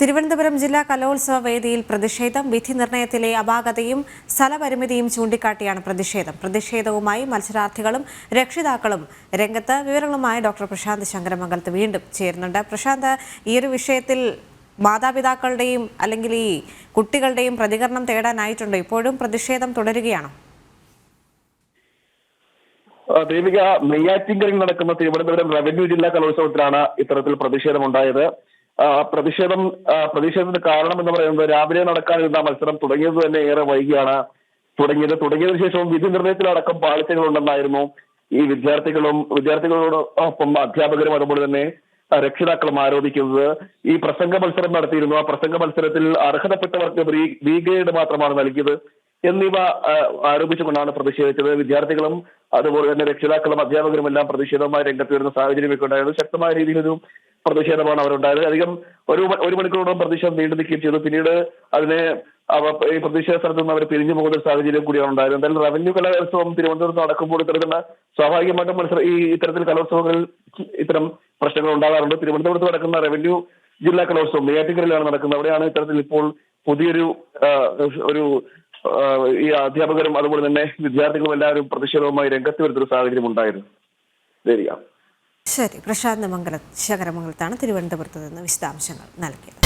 തിരുവനന്തപുരം ജില്ലാ കലോത്സവ വേദിയിൽ പ്രതിഷേധം വിധി നിർണയത്തിലെ അപാകതയും സ്ഥലപരിമിതിയും ചൂണ്ടിക്കാട്ടിയാണ് പ്രതിഷേധം. പ്രതിഷേധവുമായി മത്സരാർത്ഥികളും രക്ഷിതാക്കളും രംഗത്ത് വിവരങ്ങളുമായി ഡോക്ടർ പ്രശാന്ത് ശങ്കരമംഗലത്ത് വീണ്ടും ചേരുന്നുണ്ട്. പ്രശാന്ത് ഈ ഒരു വിഷയത്തിൽ മാതാപിതാക്കളുടെയും അല്ലെങ്കിൽ ഈ കുട്ടികളുടെയും പ്രതികരണം തേടാനായിട്ടുണ്ടോ? ഇപ്പോഴും പ്രതിഷേധം തുടരുകയാണോ? ദേവിക നെയ്യാറ്റിൻകരയിൽ നടക്കുന്ന തിരുവനന്തപുരം റവന്യൂ ജില്ലാ കലോത്സവത്തിലാണ് ഇത്തരത്തിൽ പ്രതിഷേധമുണ്ടായത്. പ്രതിഷേധം പ്രതിഷേധത്തിന് കാരണം എന്ന് പറയുന്നത് രാവിലെ നടക്കാനിരുന്ന മത്സരം തുടങ്ങിയത് തന്നെ ഏറെ വൈകിയാണ്. തുടങ്ങിയത് തുടങ്ങിയതിനു ശേഷവും വിധി നിർണയത്തിലടക്കം പാളിച്ചകളുണ്ടെന്നായിരുന്നു ഈ വിദ്യാർത്ഥികളും വിദ്യാർത്ഥികളോടൊപ്പം അധ്യാപകരും അതുപോലെ തന്നെ രക്ഷിതാക്കളും ആരോപിക്കുന്നത്. ഈ പ്രസംഗ മത്സരം നടത്തിയിരുന്നു. ആ പ്രസംഗ മത്സരത്തിൽ അർഹതപ്പെട്ടവർക്ക് ബി- ഗ്രേഡ് മാത്രമാണ് നൽകിയത് എന്നിവ ആരോപിച്ചുകൊണ്ടാണ് പ്രതിഷേധിച്ചത്. വിദ്യാർത്ഥികളും അതുപോലെ തന്നെ രക്ഷിതാക്കളും അധ്യാപകരും എല്ലാം പ്രതിഷേധവുമായി രംഗത്ത് വരുന്ന സാഹചര്യമൊക്കെ ഉണ്ടായിരുന്നു. ശക്തമായ രീതിയിലൊരു പ്രതിഷേധമാണ് അവരുണ്ടായത്. അധികം ഒരു ഒരു മണിക്കൂറോളം പ്രതിഷേധം നീണ്ടു നിൽക്കുകയും ചെയ്തു. പിന്നീട് അതിനെ ഈ പ്രതിഷേധ സ്ഥലത്ത് നിന്ന് അവർ പിരിഞ്ഞു പോകുന്ന ഒരു സാഹചര്യം കൂടിയാണ് ഉണ്ടായത്. എന്തായാലും റവന്യൂ കലോത്സവം തിരുവനന്തപുരത്ത് നടക്കുമ്പോൾ ഇത്തരത്തിലുള്ള സ്വാഭാവികമായിട്ടും മത്സരം ഈ ഇത്തരത്തിൽ കലോത്സവങ്ങളിൽ ഇത്തരം പ്രശ്നങ്ങൾ ഉണ്ടാകാറുണ്ട്. തിരുവനന്തപുരത്ത് നടക്കുന്ന റവന്യൂ ജില്ലാ കലോത്സവം നെയ്യാറ്റിക്കരയിലാണ് നടക്കുന്നത്. അവിടെയാണ് ഇത്തരത്തിൽ ഇപ്പോൾ പുതിയൊരു ഒരു ഈ അധ്യാപകരും അതുപോലെ തന്നെ വിദ്യാർത്ഥികളും എല്ലാവരും പ്രതിഷേധവുമായി രംഗത്ത് വരുന്നൊരു സാഹചര്യം ഉണ്ടായിരുന്നു ശരിയാ ശരി. പ്രശാന്ത് മംഗലം ശകരമംഗലത്താണ് തിരുവനന്തപുരത്ത് നിന്ന് വിശദാംശങ്ങൾ നൽകിയത്.